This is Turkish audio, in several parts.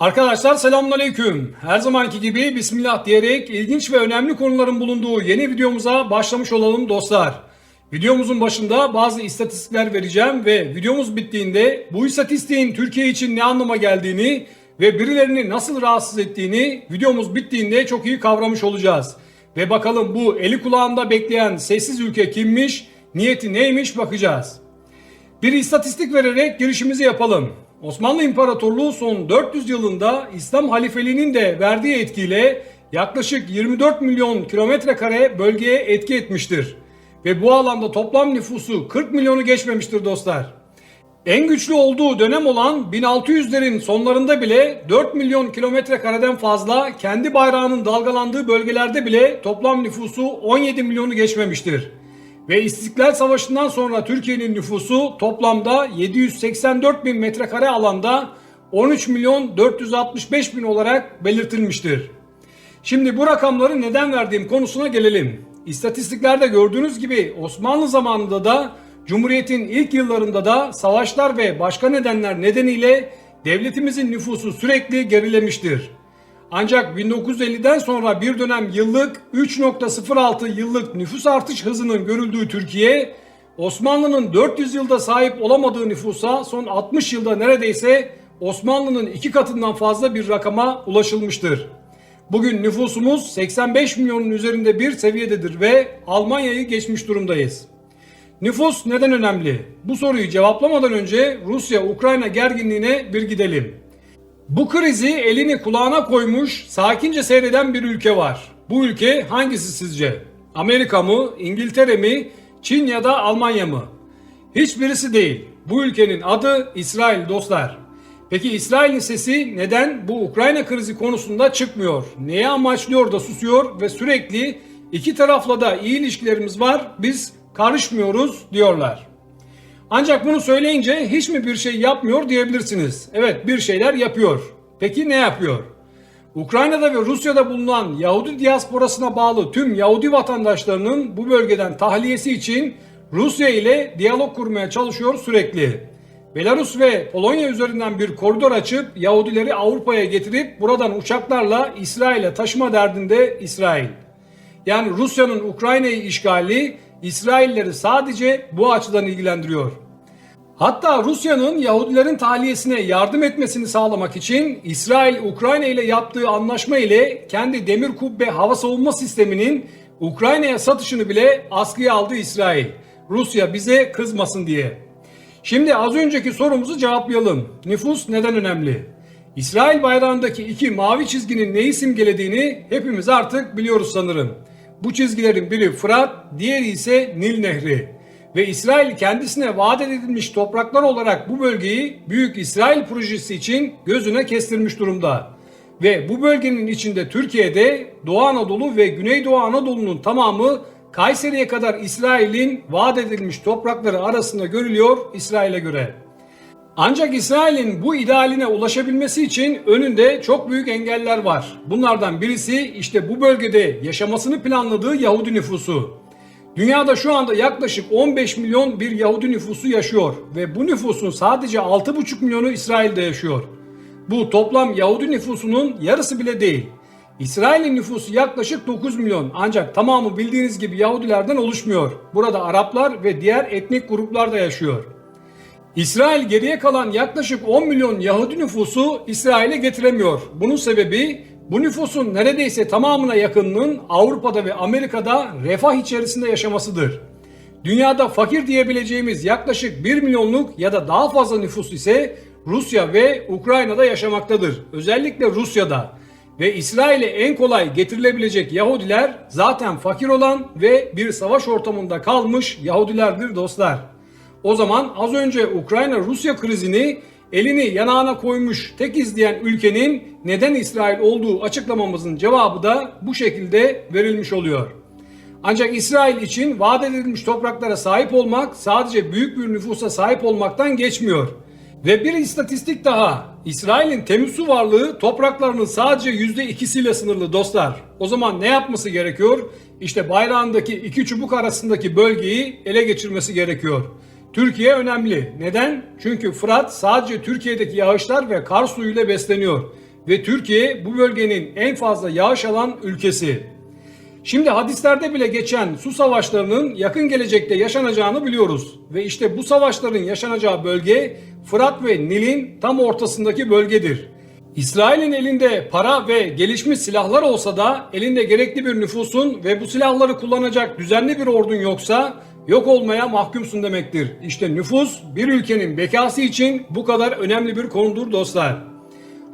Arkadaşlar selamünaleyküm. Her zamanki gibi Bismillah diyerek ilginç ve önemli konuların bulunduğu yeni videomuza başlamış olalım dostlar. Videomuzun başında bazı istatistikler vereceğim ve videomuz bittiğinde bu istatistiğin Türkiye için ne anlama geldiğini ve birilerini nasıl rahatsız ettiğini videomuz bittiğinde çok iyi kavramış olacağız. Ve bakalım bu eli kulağında bekleyen sessiz ülke kimmiş, niyeti neymiş bakacağız. Bir istatistik vererek girişimizi yapalım. Osmanlı İmparatorluğu son 400 yılında İslam halifeliğinin de verdiği etkiyle yaklaşık 24 milyon kilometre kare bölgeye etki etmiştir. Ve bu alanda toplam nüfusu 40 milyonu geçmemiştir dostlar. En güçlü olduğu dönem olan 1600'lerin sonlarında bile 4 milyon kilometre kareden fazla kendi bayrağının dalgalandığı bölgelerde bile toplam nüfusu 17 milyonu geçmemiştir. Ve İstiklal Savaşı'ndan sonra Türkiye'nin nüfusu toplamda 784 bin metrekare alanda 13 milyon 465 bin olarak belirtilmiştir. Şimdi bu rakamları neden verdiğim konusuna gelelim. İstatistiklerde gördüğünüz gibi Osmanlı zamanında da Cumhuriyet'in ilk yıllarında da savaşlar ve başka nedenler nedeniyle devletimizin nüfusu sürekli gerilemiştir. Ancak 1950'den sonra bir dönem yıllık 3.06 yıllık nüfus artış hızının görüldüğü Türkiye, Osmanlı'nın 400 yılda sahip olamadığı nüfusa son 60 yılda neredeyse Osmanlı'nın iki katından fazla bir rakama ulaşılmıştır. Bugün nüfusumuz 85 milyonun üzerinde bir seviyededir ve Almanya'yı geçmiş durumdayız. Nüfus neden önemli? Bu soruyu cevaplamadan önce Rusya-Ukrayna gerginliğine bir gidelim. Bu krizi elini kulağına koymuş, sakince seyreden bir ülke var. Bu ülke hangisi sizce? Amerika mı, İngiltere mi, Çin ya da Almanya mı? Hiçbirisi değil. Bu ülkenin adı İsrail dostlar. Peki İsrail'in sesi neden bu Ukrayna krizi konusunda çıkmıyor? Neye amaçlıyor da susuyor ve sürekli iki tarafla da iyi ilişkilerimiz var, biz karışmıyoruz diyorlar. Ancak bunu söyleyince hiç mi bir şey yapmıyor diyebilirsiniz. Evet bir şeyler yapıyor. Peki ne yapıyor? Ukrayna'da ve Rusya'da bulunan Yahudi diasporasına bağlı tüm Yahudi vatandaşlarının bu bölgeden tahliyesi için Rusya ile diyalog kurmaya çalışıyor sürekli. Belarus ve Polonya üzerinden bir koridor açıp Yahudileri Avrupa'ya getirip buradan uçaklarla İsrail'e taşıma derdinde İsrail. Yani Rusya'nın Ukrayna'yı işgali İsrailleri sadece bu açıdan ilgilendiriyor. Hatta Rusya'nın Yahudilerin tahliyesine yardım etmesini sağlamak için İsrail Ukrayna ile yaptığı anlaşma ile kendi demir kubbe hava savunma sisteminin Ukrayna'ya satışını bile askıya aldı İsrail. Rusya bize kızmasın diye. Şimdi az önceki sorumuzu cevaplayalım. Nüfus neden önemli? İsrail bayrağındaki iki mavi çizginin neyi simgelediğini hepimiz artık biliyoruz sanırım. Bu çizgilerin biri Fırat, diğeri ise Nil Nehri. Ve İsrail kendisine vaat edilmiş topraklar olarak bu bölgeyi Büyük İsrail projesi için gözüne kestirmiş durumda. Ve bu bölgenin içinde Türkiye'de Doğu Anadolu ve Güneydoğu Anadolu'nun tamamı Kayseri'ye kadar İsrail'in vaat edilmiş toprakları arasında görülüyor İsrail'e göre. Ancak İsrail'in bu idealine ulaşabilmesi için önünde çok büyük engeller var. Bunlardan birisi işte bu bölgede yaşamasını planladığı Yahudi nüfusu. Dünyada şu anda yaklaşık 15 milyon bir Yahudi nüfusu yaşıyor ve bu nüfusun sadece 6,5 milyonu İsrail'de yaşıyor. Bu toplam Yahudi nüfusunun yarısı bile değil. İsrail'in nüfusu yaklaşık 9 milyon ancak tamamı bildiğiniz gibi Yahudilerden oluşmuyor. Burada Araplar ve diğer etnik gruplar da yaşıyor. İsrail geriye kalan yaklaşık 10 milyon Yahudi nüfusu İsrail'e getiremiyor. Bunun sebebi bu nüfusun neredeyse tamamına yakınının Avrupa'da ve Amerika'da refah içerisinde yaşamasıdır. Dünyada fakir diyebileceğimiz yaklaşık 1 milyonluk ya da daha fazla nüfus ise Rusya ve Ukrayna'da yaşamaktadır. Özellikle Rusya'da. Ve İsrail'e en kolay getirilebilecek Yahudiler zaten fakir olan ve bir savaş ortamında kalmış Yahudilerdir dostlar. O zaman az önce Ukrayna-Rusya krizini elini yanağına koymuş tek izleyen ülkenin neden İsrail olduğu açıklamamızın cevabı da bu şekilde verilmiş oluyor. Ancak İsrail için vaat edilmiş topraklara sahip olmak sadece büyük bir nüfusa sahip olmaktan geçmiyor. Ve bir istatistik daha. İsrail'in temiz su varlığı topraklarının sadece %2'siyle sınırlı dostlar. O zaman ne yapması gerekiyor? İşte bayrağındaki iki çubuk arasındaki bölgeyi ele geçirmesi gerekiyor. Türkiye önemli. Neden? Çünkü Fırat sadece Türkiye'deki yağışlar ve kar suyuyla besleniyor. ve Türkiye bu bölgenin en fazla yağış alan ülkesi. Şimdi hadislerde bile geçen su savaşlarının yakın gelecekte yaşanacağını biliyoruz. Ve işte bu savaşların yaşanacağı bölge Fırat ve Nil'in tam ortasındaki bölgedir. İsrail'in elinde para ve gelişmiş silahlar olsa da elinde gerekli bir nüfusun ve bu silahları kullanacak düzenli bir ordun yoksa yok olmaya mahkumsun demektir. İşte nüfus bir ülkenin bekası için bu kadar önemli bir konudur dostlar.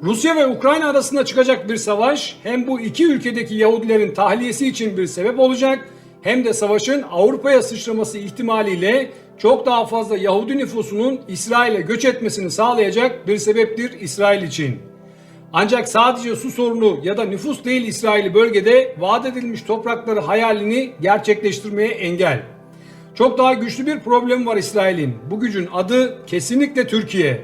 Rusya ve Ukrayna arasında çıkacak bir savaş hem bu iki ülkedeki Yahudilerin tahliyesi için bir sebep olacak hem de savaşın Avrupa'ya sıçraması ihtimaliyle çok daha fazla Yahudi nüfusunun İsrail'e göç etmesini sağlayacak bir sebeptir İsrail için. Ancak sadece su sorunu ya da nüfus değil İsrail'i bölgede vaat edilmiş toprakları hayalini gerçekleştirmeye engel. Çok daha güçlü bir problem var İsrail'in. Bu gücün adı kesinlikle Türkiye.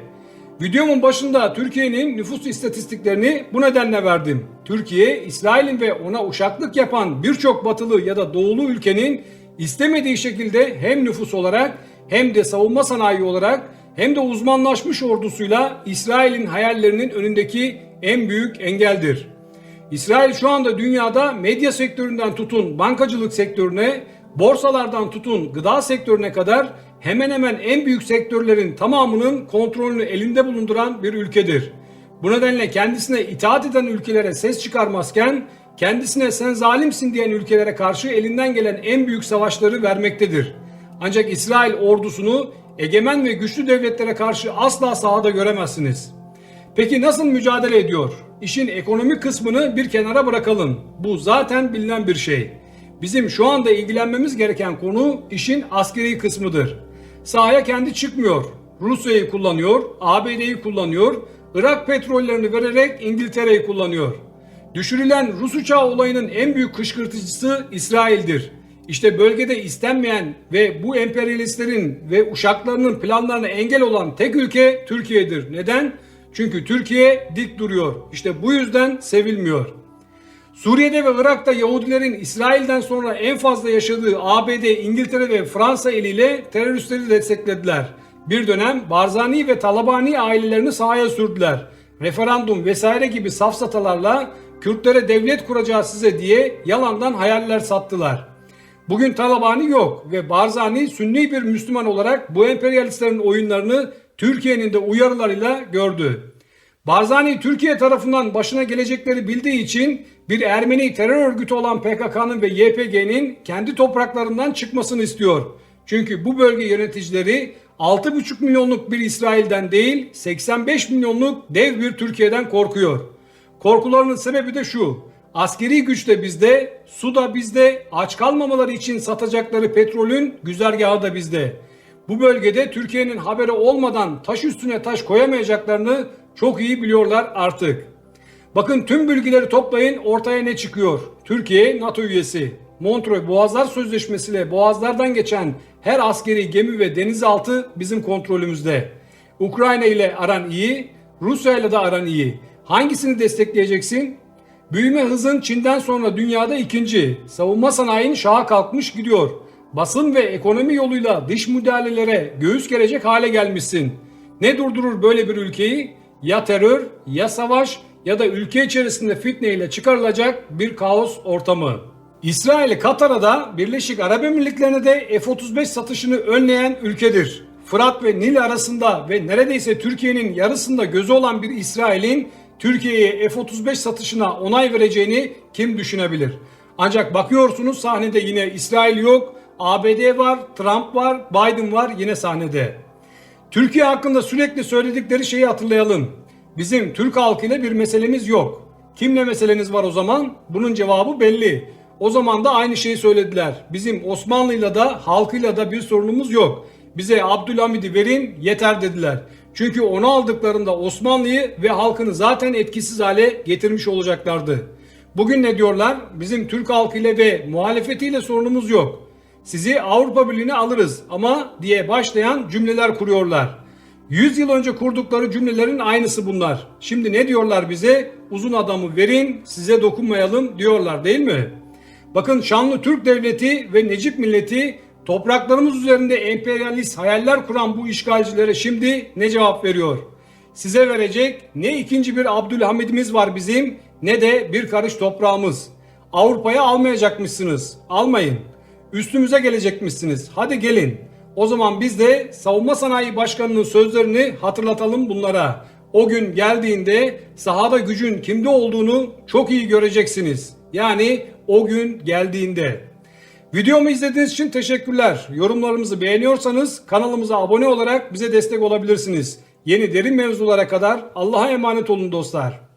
Videomun başında Türkiye'nin nüfus istatistiklerini bu nedenle verdim. Türkiye, İsrail'in ve ona uşaklık yapan birçok batılı ya da doğulu ülkenin istemediği şekilde hem nüfus olarak hem de savunma sanayi olarak hem de uzmanlaşmış ordusuyla İsrail'in hayallerinin önündeki en büyük engeldir. İsrail şu anda dünyada medya sektöründen tutun bankacılık sektörüne, borsalardan tutun gıda sektörüne kadar hemen hemen en büyük sektörlerin tamamının kontrolünü elinde bulunduran bir ülkedir. Bu nedenle kendisine itaat eden ülkelere ses çıkarmazken kendisine sen zalimsin diyen ülkelere karşı elinden gelen en büyük savaşları vermektedir. Ancak İsrail ordusunu egemen ve güçlü devletlere karşı asla sahada göremezsiniz. Peki nasıl mücadele ediyor? İşin ekonomik kısmını bir kenara bırakalım. Bu zaten bilinen bir şey. Bizim şu anda ilgilenmemiz gereken konu işin askeri kısmıdır. Sahaya kendi çıkmıyor. Rusya'yı kullanıyor, ABD'yi kullanıyor, Irak petrollerini vererek İngiltere'yi kullanıyor. Düşürülen Rus uçağı olayının en büyük kışkırtıcısı İsrail'dir. İşte bölgede istenmeyen ve bu emperyalistlerin ve uşaklarının planlarına engel olan tek ülke Türkiye'dir. Neden? Çünkü Türkiye dik duruyor. İşte bu yüzden sevilmiyor. Suriye'de ve Irak'ta Yahudilerin İsrail'den sonra en fazla yaşadığı ABD, İngiltere ve Fransa eliyle teröristleri desteklediler. Bir dönem Barzani ve Talabani ailelerini sahaya sürdüler. Referandum vesaire gibi safsatalarla Kürtlere devlet kuracağız size diye yalandan hayaller sattılar. Bugün Talabani yok ve Barzani Sünni bir Müslüman olarak bu emperyalistlerin oyunlarını Türkiye'nin de uyarılarıyla gördü. Barzani Türkiye tarafından başına gelecekleri bildiği için bir Ermeni terör örgütü olan PKK'nın ve YPG'nin kendi topraklarından çıkmasını istiyor. Çünkü bu bölge yöneticileri 6,5 milyonluk bir İsrail'den değil 85 milyonluk dev bir Türkiye'den korkuyor. Korkularının sebebi de şu. Askeri güç de bizde, su da bizde, aç kalmamaları için satacakları petrolün güzergahı da bizde. Bu bölgede Türkiye'nin haberi olmadan taş üstüne taş koyamayacaklarını çok iyi biliyorlar artık. Bakın tüm bilgileri toplayın ortaya ne çıkıyor? Türkiye NATO üyesi. Montreux Boğazlar Sözleşmesi ile boğazlardan geçen her askeri gemi ve denizaltı bizim kontrolümüzde. Ukrayna ile aran iyi, Rusya ile de aran iyi. Hangisini destekleyeceksin? Büyüme hızın Çin'den sonra dünyada ikinci. Savunma sanayinin şaha kalkmış gidiyor. Basın ve ekonomi yoluyla dış müdahalelere göğüs gelecek hale gelmişsin. Ne durdurur böyle bir ülkeyi? Ya terör, ya savaş ya da ülke içerisinde fitne ile çıkarılacak bir kaos ortamı. İsrail Katar'a da Birleşik Arap Emirlikleri'ne de F-35 satışını önleyen ülkedir. Fırat ve Nil arasında ve neredeyse Türkiye'nin yarısında gözü olan bir İsrail'in Türkiye'ye F-35 satışına onay vereceğini kim düşünebilir? Ancak bakıyorsunuz sahnede yine İsrail yok, ABD var, Trump var, Biden var yine sahnede. Türkiye hakkında sürekli söyledikleri şeyi hatırlayalım. Bizim Türk halkıyla bir meselemiz yok. Kimle meseleniz var o zaman? Bunun cevabı belli. O zaman da aynı şeyi söylediler. Bizim Osmanlı'yla da halkıyla da bir sorunumuz yok. Bize Abdülhamid'i verin yeter dediler. Çünkü onu aldıklarında Osmanlı'yı ve halkını zaten etkisiz hale getirmiş olacaklardı. Bugün ne diyorlar? Bizim Türk halkıyla ve muhalefetiyle sorunumuz yok. Sizi Avrupa Birliği'ne alırız ama diye başlayan cümleler kuruyorlar. 100 yıl önce kurdukları cümlelerin aynısı bunlar. Şimdi ne diyorlar bize? Uzun adamı verin, size dokunmayalım diyorlar değil mi? Bakın şanlı Türk devleti ve Necip milleti topraklarımız üzerinde emperyalist hayaller kuran bu işgalcilere şimdi ne cevap veriyor? size verecek ne ikinci bir Abdülhamid'imiz var bizim ne de bir karış toprağımız. Avrupa'ya almayacakmışsınız. Almayın. Üstümüze gelecekmişsiniz. Hadi gelin. O zaman biz de Savunma Sanayi Başkanı'nın sözlerini hatırlatalım bunlara. O gün geldiğinde sahada gücün kimde olduğunu çok iyi göreceksiniz. Yani o gün geldiğinde. Videomu izlediğiniz için teşekkürler. Yorumlarımızı beğeniyorsanız kanalımıza abone olarak bize destek olabilirsiniz. Yeni derin mevzulara kadar Allah'a emanet olun dostlar.